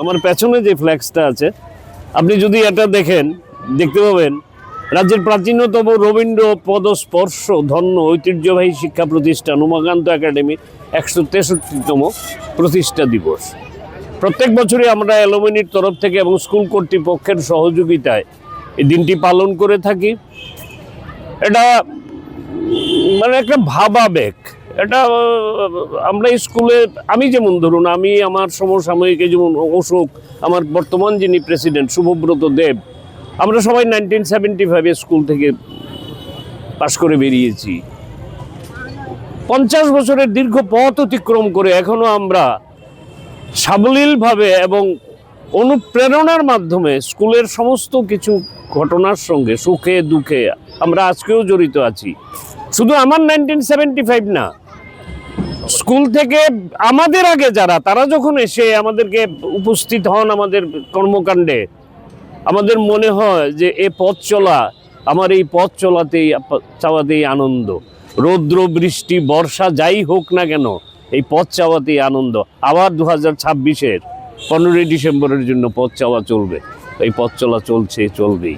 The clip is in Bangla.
আমার পেছনে যে ফ্ল্যাক্সটা আছে, আপনি যদি এটা দেখেন, দেখতে পাবেন, রাজ্যের প্রাচীনতম রবীন্দ্র পদস্পর্শ ধন্য ঐতিহ্যবাহী শিক্ষা প্রতিষ্ঠান উমাকান্ত একাডেমি একশো তেষট্টিতম প্রতিষ্ঠা দিবস। প্রত্যেক বছরই আমরা অ্যালোমিনির তরফ থেকে এবং স্কুল কর্তৃপক্ষের সহযোগিতায় এই দিনটি পালন করে থাকি। এটা মানে একটা ভাবাবেগ। এটা আমরা স্কুলে, আমি যেমন ধরুন, আমি আমার সমসাময়িক যেমন অশোক, আমার বর্তমান যিনি প্রেসিডেন্ট শুভব্রত দেব, আমরা সবাই নাইনটিন সেভেন্টি ফাইভে স্কুল থেকে পাশ করে বেরিয়েছি। পঞ্চাশ বছরের দীর্ঘ পথ অতিক্রম করে এখনও আমরা সাবলীলভাবে এবং অনুপ্রেরণার মাধ্যমে স্কুলের সমস্ত কিছু ঘটনার সঙ্গে সুখে দুঃখে আমরা আজকেও জড়িত আছি। শুধু আমার নাইনটিন সেভেন্টি ফাইভ না স্কুল থেকে আমাদের আগে যারা তারা যখন এসে আমাদেরকে উপস্থিত হন আমাদের কর্মকাণ্ডে আমাদের মনে হয় যে এ পথ চলা আমার এই পথ চলাতেই চাওয়াতেই আনন্দ। রৌদ্র বৃষ্টি বর্ষা যাই হোক না কেন এই পথ চাওয়াতেই আনন্দ। আবার দু হাজার ছাব্বিশের পনেরোই ডিসেম্বরের জন্য পথ চাওয়া চলবে। এই পথ চলা চলছে চলবেই।